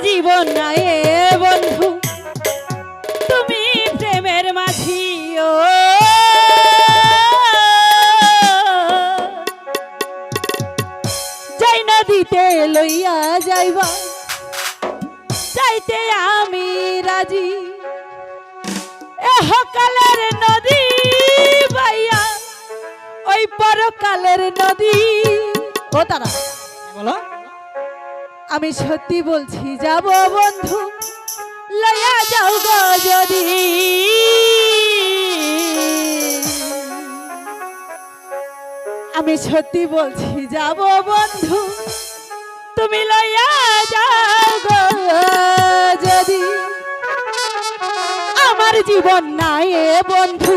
জীবন বন্ধু। তুমি প্রেমের মাঝি, ও। যাই নদীতে লইয়া যাইবা, যাইতে আমি রাজি। এ হকালের নদী বাইয়া, ওই পরকালের নদী। ও তারা বলো। আমি সত্যি বলছি, যাব বন্ধু, লয়া যাও গো যদি। আমি সত্যি বলছি, যাব বন্ধু, তুমি লয়া যাও গো যদি। আমার জীবন নাই বন্ধু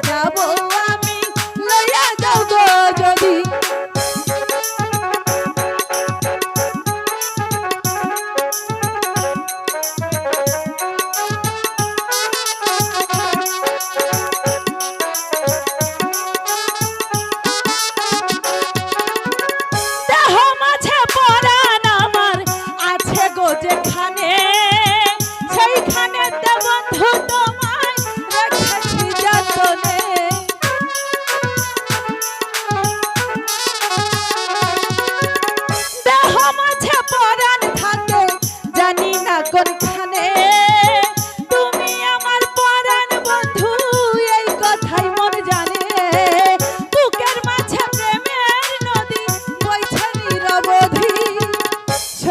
যাব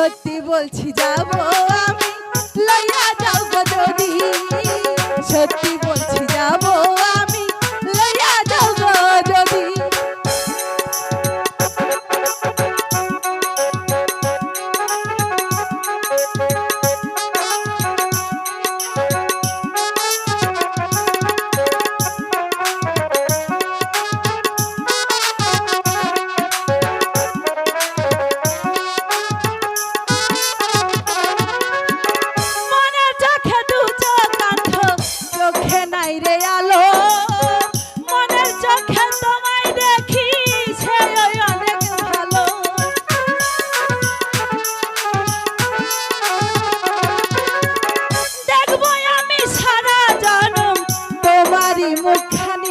সত্যি বলছি যাব আমি লইয়া যাও গদি সত্যি মুখখান